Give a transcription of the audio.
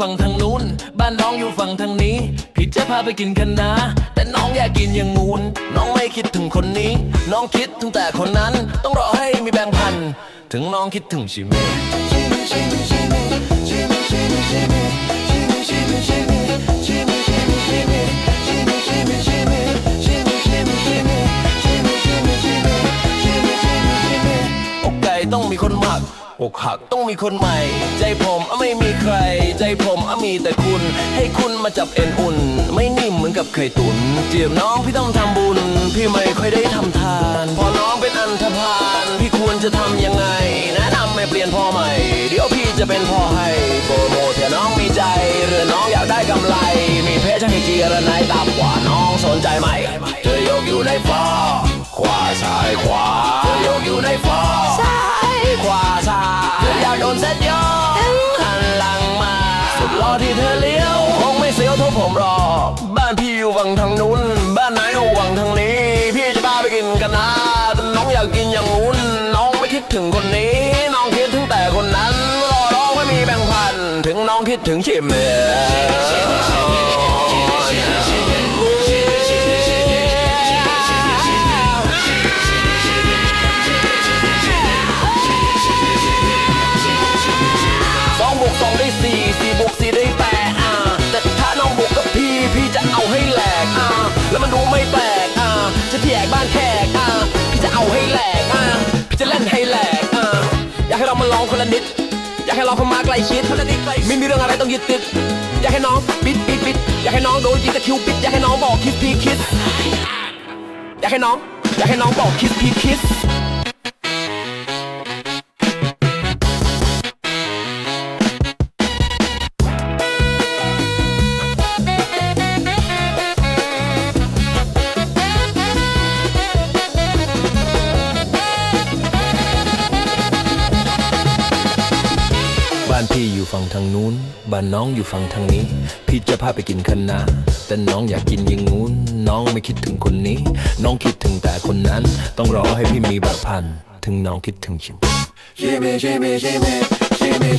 ฝั่งทางนู้น บ้านน้องอยู่ฝั่งทางนี้ พี่จะพาไปกินคันนะ แต่น้องอยากกินอย่างงูนน้องไม่คิดถึงคนนี้ น้องคิดถึงแต่คนนั้น ต้องรอให้มีแบ่งพัน ถึงน้องคิดถึงชิมิม่ต้องมีคนมัก อกหักต้องมีคนใหม่ ใจผมไม่มีใคร ใจผมมีแต่คุณ ให้คุณมาจับเอ็นอุ่น ไม่นิ่มเหมือนกับไข่ตุน เจียมน้องพี่ต้องทำบุญ พี่ไม่ค่อยได้ทำทาน พอน้องเป็นอันธพาลพี่ควรจะทำยังไง แนะนำให้เปลี่ยนพ่อใหม่ เดี๋ยวพี่จะเป็นพ่อให้ผม งทางนู้น บ้านไหนก็หวังทางนี้ พี่จะพาไปกินกันนะน้องอยากกินอย่างนู้น น้องไม่คิดถึงคนนี้ น้องคิดถึงแต่คนนั้นรอร้องไม่มีแบ่งพัน ถึงน้องคิดถึงชิมเมส ลองคนละนิด อยากให้เราเข้ามาใกล้ชิดไม่มีเรื่องอะไรต้องยึดติด อยากให้น้องปิดปิดปิดอยากให้น้องโดนยิงตะคริวปิดอยากให้น้องบอกคิสพีคิสอยากให้น้อง อยากให้น้องบอกคิสพีคิส บ้านน้องอยู่ฝั่งทางนี้ พี่จะพาไปกินคณะแต่น้องอยากกินอย่างงู้น น้องไม่คิดถึงคนนี้ น้องคิดถึงแต่คนนั้น ต้องรอให้พี่มีแบบพัน ถึงน้องคิดถึงชิม Shimmy, shimmy, shimmy, shimmy,